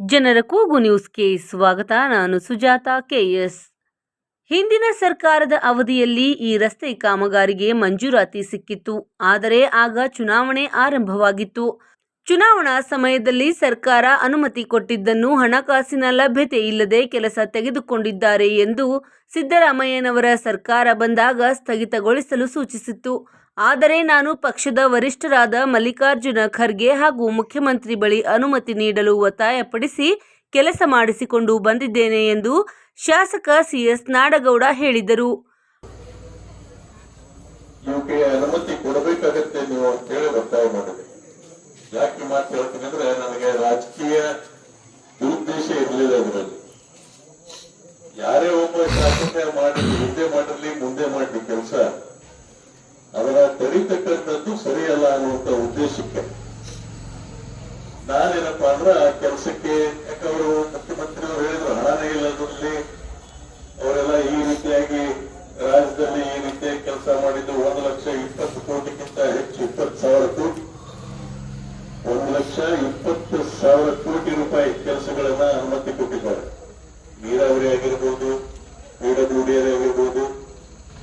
ಜನರ ಕೂಗು ನ್ಯೂಸ್ಗೆ ಸ್ವಾಗತ. ನಾನು ಸುಜಾತ ಕೆಎಸ್ ಹಿಂದಿನ ಸರ್ಕಾರದ ಅವಧಿಯಲ್ಲಿ ಈ ರಸ್ತೆ ಕಾಮಗಾರಿಗೆ ಮಂಜೂರಾತಿ ಸಿಕ್ಕಿತ್ತು. ಆದರೆ ಆಗ ಚುನಾವಣೆ ಆರಂಭವಾಗಿತ್ತು. ಚುನಾವಣಾ ಸಮಯದಲ್ಲಿ ಸರ್ಕಾರ ಅನುಮತಿ ಕೊಟ್ಟಿದ್ದನ್ನು ಹಣಕಾಸಿನ ಲಭ್ಯತೆ ಇಲ್ಲದೆ ಕೆಲಸ ತೆಗೆದುಕೊಂಡಿದ್ದಾರೆ ಎಂದು ಸಿದ್ದರಾಮಯ್ಯನವರ ಸರ್ಕಾರ ಬಂದಾಗ ಸ್ಥಗಿತಗೊಳಿಸಲು ಸೂಚಿಸಿತ್ತು. ಆದರೆ ನಾನು ಪಕ್ಷದ ವರಿಷ್ಠರಾದ ಮಲ್ಲಿಕಾರ್ಜುನ ಖರ್ಗೆ ಹಾಗೂ ಮುಖ್ಯಮಂತ್ರಿ ಬಳಿ ಅನುಮತಿ ನೀಡಲು ಒತ್ತಾಯಪಡಿಸಿ ಕೆಲಸ ಮಾಡಿಸಿಕೊಂಡು ಬಂದಿದ್ದೇನೆ ಎಂದು ಶಾಸಕ ಸಿಎಸ್ ನಾಡಗೌಡ ಹೇಳಿದರು. ಅನುಮತಿ ಕೊಡಬೇಕಾಗತ್ತೆ ನೀವು ಹೇಳಿ ಒತ್ತಾಯ ಮಾಡಿದೆ. ಯಾಕೆ ಮಾತು ಹೇಳ್ತೀನಿ ಅಂದ್ರೆ ನನಗೆ ರಾಜಕೀಯ ದುರುದ್ದೇಶ ಇರಲಿಲ್ಲ ಅದರಲ್ಲಿ ಯಾರೇ ಒಬ್ಬ ಶಾಸಕ ಮಾಡಿ ಹಿಂದೆ ಮಾಡಿರ್ಲಿ, ಮುಂದೆ ಮಾಡಲಿ ಕೆಲಸ ಅದರ ತಡಿತಕ್ಕಂಥದ್ದು ಸರಿಯಲ್ಲ ಅನ್ನುವಂತ ಉದ್ದೇಶಕ್ಕೆ. ನಾನೇನಪ್ಪಾ ಅಂದ್ರೆ ಆ ಕೆಲಸಕ್ಕೆ ಯಾಕೆ ಅವರು ಮುಖ್ಯಮಂತ್ರಿಯವರು ಹೇಳಿದ್ರು ಹಣನೇ ಇಲ್ಲದ್ರಲ್ಲಿ ಅವರೆಲ್ಲ ಈ ರೀತಿಯಾಗಿ ರಾಜ್ಯದಲ್ಲಿ ಈ ರೀತಿಯಾಗಿ ಕೆಲಸ ಮಾಡಿದ್ದು ಒಂದು ಲಕ್ಷ ಇಪ್ಪತ್ತು ಕೋಟಿಗಿಂತ ಹೆಚ್ಚು ಇಪ್ಪತ್ತು ಸಾವಿರ ಕೋಟಿ ಒಂದು ಲಕ್ಷ ಇಪ್ಪತ್ತು ಸಾವಿರ ಕೋಟಿ ರೂಪಾಯಿ ಕೆಲಸಗಳನ್ನ ಅನುಮತಿ ಕೊಟ್ಟಿದ್ದಾರೆ. ನೀರಾವರಿ ಆಗಿರ್ಬೋದು ಪಿಡಬ್ಲ್ಯೂಡಿ ಆಗಿರ್ಬೋದು,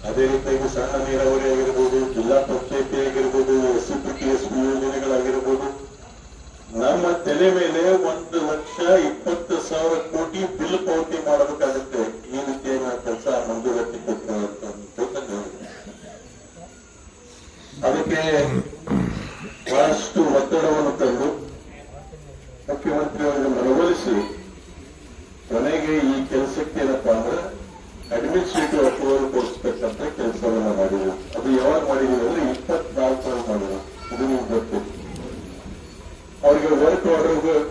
ಅದೇ ರೀತಿಯಾಗಿ ಸಣ್ಣ ನೀರಾವರಿ ಆಗಿರ್ಬೋದು, ಜಿಲ್ಲಾ ಪಂಚಾಯತಿ ಆಗಿರ್ಬೋದು ಎಸ್ ಟಿ ಯೋಜನೆಗಳಾಗಿರ್ಬೋದು, ನಮ್ಮ ತಲೆ ಮೇಲೆ ಒಂದು ಲಕ್ಷ ಇಪ್ಪತ್ತು ಸಾವಿರ ಕೋಟಿ ಬಿಲ್ ಪಾವತಿ ಮಾಡಬೇಕಾಗುತ್ತೆ. ಈ ರೀತಿಯ ಕೆಲಸ ಮಂಜೂರಾತಿ ಅದಕ್ಕೆ ಬಹಳಷ್ಟು ಒತ್ತಡವನ್ನು ತಂದು ಮುಖ್ಯಮಂತ್ರಿಯವರಿಗೆ ಮನವೊಲಿಸಿ ಕೊನೆಗೆ ಈ ಕೆಲಸಕ್ಕೆ ಏನಪ್ಪಾ ಅಂದ್ರೆ ಅಡ್ಮಿನಿಸ್ಟ್ರೇಟಿವ್ ಅಪ್ರೂವಲ್ ಕೊಡಿಸ್ತಕ್ಕಂಥ ಕೆಲಸವನ್ನ ಮಾಡಿದ್ರು ಅದು ಯಾವಾಗ ಮಾಡಿದೀವಿ ಅಂದ್ರೆ ಇಪ್ಪತ್ನಾಲ್ಕರಲ್ಲಿ ಮಾಡಿದ್ರು ಇದು ನಿಮ್ಗೆ ಗೊತ್ತಿತ್ತು ಅವ್ರಿಗೆ ವರ್ಕ್ ಆರ್ಡರ್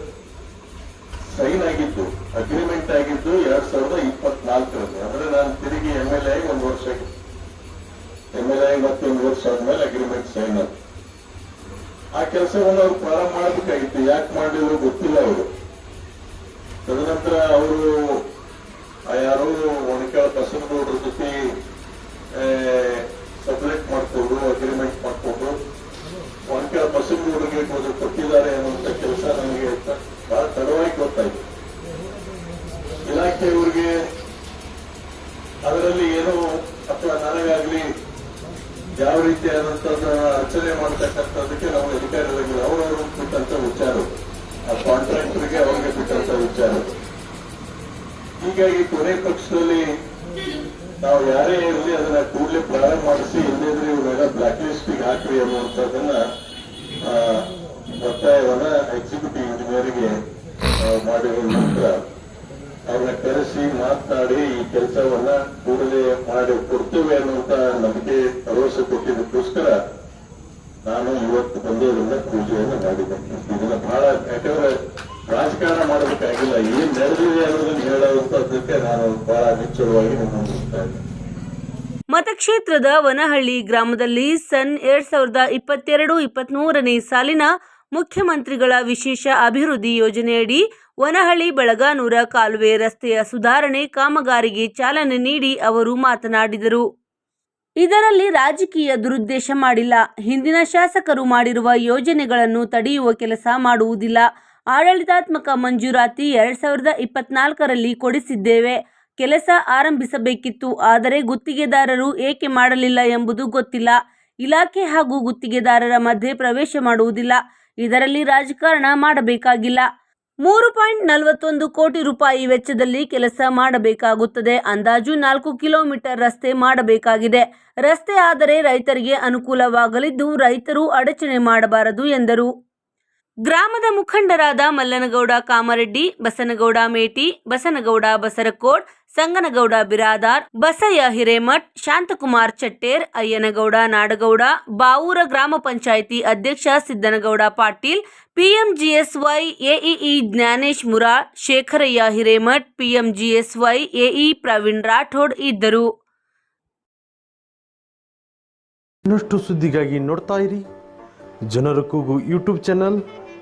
ಸೈನ್ ಆಗಿದ್ದು ಅಗ್ರಿಮೆಂಟ್ ಆಗಿದ್ದು ಎರಡ್ ಸಾವಿರದ ಇಪ್ಪತ್ನಾಲ್ಕರಲ್ಲಿ. ಅಂದ್ರೆ ನಾನು ತಿರುಗಿ ಎಂ ಎಲ್ ಆಗಿ ಒಂದು ವರ್ಷ ಎಂ ಎಲ್ ಆಗಿ ಮತ್ತೊಂದು ವರ್ಷ ಆದ್ಮೇಲೆ ಅಗ್ರಿಮೆಂಟ್ ಸೈನ್ ಆಯ್ತು. ಆ ಕೆಲಸವನ್ನು ಅವ್ರು ಪ್ರಾರಂಭ ಮಾಡಬೇಕಾಗಿತ್ತು. ಯಾಕೆ ಮಾಡಿದ್ರು ಗೊತ್ತಿಲ್ಲ ಅವರು. ತದನಂತರ ಅವರು ಯಾರು ಒಣಕಾಳ ಬಸವನಗೌಡರ ಯಾವ ರೀತಿಯಾದಂತಹ ಅರ್ಚನೆ ಮಾಡ್ತಕ್ಕಂಥದ್ದಕ್ಕೆ ನಾವು ಅಧಿಕಾರಿಗಳಿಗೆ ಅವರವರು ಬಿಟ್ಟಂತ ವಿಚಾರ. ಆ ಕಾಂಟ್ರಾಕ್ಟರ್ಗೆ ಅವ್ರಿಗೆ ಬಿಟ್ಟಂತ ವಿಚಾರ. ಹೀಗಾಗಿ ಕೊನೆ ಪಕ್ಷದಲ್ಲಿ ನಾವು ಯಾರೇ ಇರಲಿ ಅದನ್ನ ಕೂಡಲೇ ಪ್ರಾರಂಭ ಮಾಡಿಸಿ ಇಲ್ಲದಿದ್ರೆ ಇವರೆಲ್ಲ ಬ್ಲಾಕ್ ಲಿಸ್ಟಿಗೆ ಹಾಕ್ರಿ ಅನ್ನುವಂಥದ್ದನ್ನ ಮಾಡಿ ಕೊಡ್ತೇವೆ ಅನ್ನುವಂತ ನಂಬಿಕೆ, ಭರವಸೆ ಕೊಟ್ಟಿದ್ದಕ್ಕೋಸ್ಕರ ನಾನು ಇವತ್ತು ಬಂದೋದ್ರಿಂದ ಪೂಜೆಯನ್ನು ಮಾಡಿದ್ದೇನೆ ಇದನ್ನ ಬಹಳ ಯಾಕಂದ್ರೆ ರಾಜಕಾರಣ ಮಾಡಬೇಕಾಗಿಲ್ಲ. ಏನ್ ನಡೆದಿದೆ ಅನ್ನೋದನ್ನ ಹೇಳುವಂತದ್ದಕ್ಕೆ ನಾನು ಬಹಳ ನಿಚ್ಚಳವಾಗಿ ಮುಂದುವರಿಸ್ತಾ ಇದ್ದೇನೆ ಮತಕ್ಷೇತ್ರದ ವನಹಳ್ಳಿ ಗ್ರಾಮದಲ್ಲಿ ಸನ್ ಎರಡ್ ಸಾವಿರದ ಇಪ್ಪತ್ತೆರಡು ಇಪ್ಪತ್ತ್ಮೂರನೇ ಸಾಲಿನ ಮುಖ್ಯಮಂತ್ರಿಗಳ ವಿಶೇಷ ಅಭಿವೃದ್ಧಿ ಯೋಜನೆಯಡಿ ವನಹಳ್ಳಿ ಬೆಳಗಾನೂರ ಕಾಲುವೆ ರಸ್ತೆಯ ಸುಧಾರಣೆ ಕಾಮಗಾರಿಗೆ ಚಾಲನೆ ನೀಡಿ ಅವರು ಮಾತನಾಡಿದರು. ಇದರಲ್ಲಿ ರಾಜಕೀಯ ದುರುದ್ದೇಶ ಮಾಡಿಲ್ಲ. ಹಿಂದಿನ ಶಾಸಕರು ಮಾಡಿರುವ ಯೋಜನೆಗಳನ್ನು ತಡೆಯುವ ಕೆಲಸ ಮಾಡುವುದಿಲ್ಲ. ಆಡಳಿತಾತ್ಮಕ ಮಂಜೂರಾತಿ ಎರಡ್ ಸಾವಿರದ ಇಪ್ಪತ್ನಾಲ್ಕರಲ್ಲಿ ಕೊಡಿಸಿದ್ದೇವೆ. ಕೆಲಸ ಆರಂಭಿಸಬೇಕಿತ್ತು. ಆದರೆ ಗುತ್ತಿಗೆದಾರರು ಏಕೆ ಮಾಡಲಿಲ್ಲ ಎಂಬುದು ಗೊತ್ತಿಲ್ಲ. ಇಲಾಖೆ ಹಾಗೂ ಗುತ್ತಿಗೆದಾರರ ಮಧ್ಯೆ ಪ್ರವೇಶ ಮಾಡುವುದಿಲ್ಲ. ಇದರಲ್ಲಿ ರಾಜಕಾರಣ ಮಾಡಬೇಕಾಗಿಲ್ಲ. ಮೂರು ಪಾಯಿಂಟ್ ನಲವತ್ತೊಂದು ಕೋಟಿ ರೂಪಾಯಿ ವೆಚ್ಚದಲ್ಲಿ ಕೆಲಸ ಮಾಡಬೇಕಾಗುತ್ತದೆ. ಅಂದಾಜು ನಾಲ್ಕು ಕಿಲೋಮೀಟರ್ ರಸ್ತೆ ಮಾಡಬೇಕಾಗಿದೆ. ರಸ್ತೆ ಆದರೆ ರೈತರಿಗೆ ಅನುಕೂಲವಾಗಲಿದ್ದು ರೈತರು ಅಡಚಣೆ ಮಾಡಬಾರದು ಎಂದರು. ಗ್ರಾಮದ ಮುಖಂಡರಾದ ಮಲ್ಲನಗೌಡ ಕಾಮರೆಡ್ಡಿ, ಬಸನಗೌಡ ಮೇಟಿ, ಬಸನಗೌಡ ಬಸರಕೋಡ್, ಸಂಗನಗೌಡ ಬಿರಾದಾರ್, ಬಸಯ್ಯ ಹಿರೇಮಠ್, ಶಾಂತಕುಮಾರ್ ಚಟ್ಟೇರ್, ಅಯ್ಯನಗೌಡ ನಾಡಗೌಡ, ಬಾವೂರ ಗ್ರಾಮ ಪಂಚಾಯಿತಿ ಅಧ್ಯಕ್ಷ Siddanagouda Patil, PMGSY AEE Gyanesh Mura, Shekharayya Hiremath, PMGSY AE Praveen Rathod ಇದ್ದರು. ಇನ್ನಷ್ಟು ಸುದ್ದಿಗಾಗಿ ನೋಡ್ತಾ ಇರಿ. ಜನರ ಕೂಗು ಯೂಟ್ಯೂಬ್ ಚಾನಲ್.